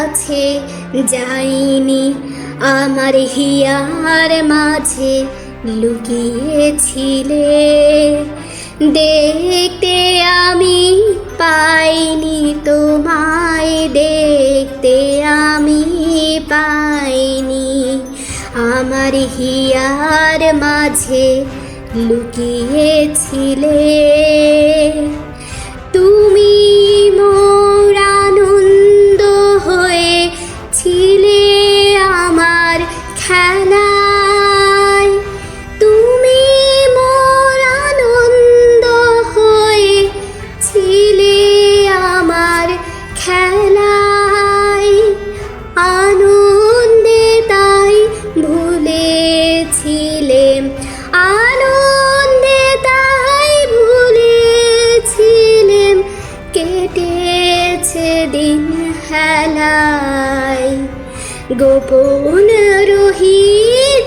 কাছে যাইনি। আমার হিয়ার মাঝে লুকিয়েছিলে। দেখতে আমি পাইনি, তোমায় দেখতে আমি পাইনি। আমার হিয়ার মাঝে লুকিয়েছিলে। হেলায় গোপন রহি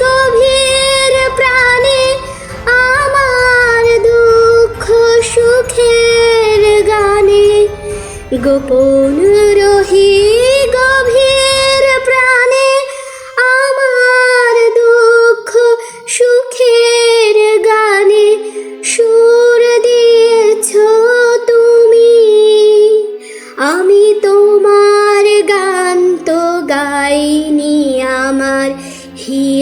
গভীর প্রাণে আমার দুঃখ সুখের গানে গোপন রহি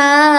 তোমায় দেখতে আমি পাইনি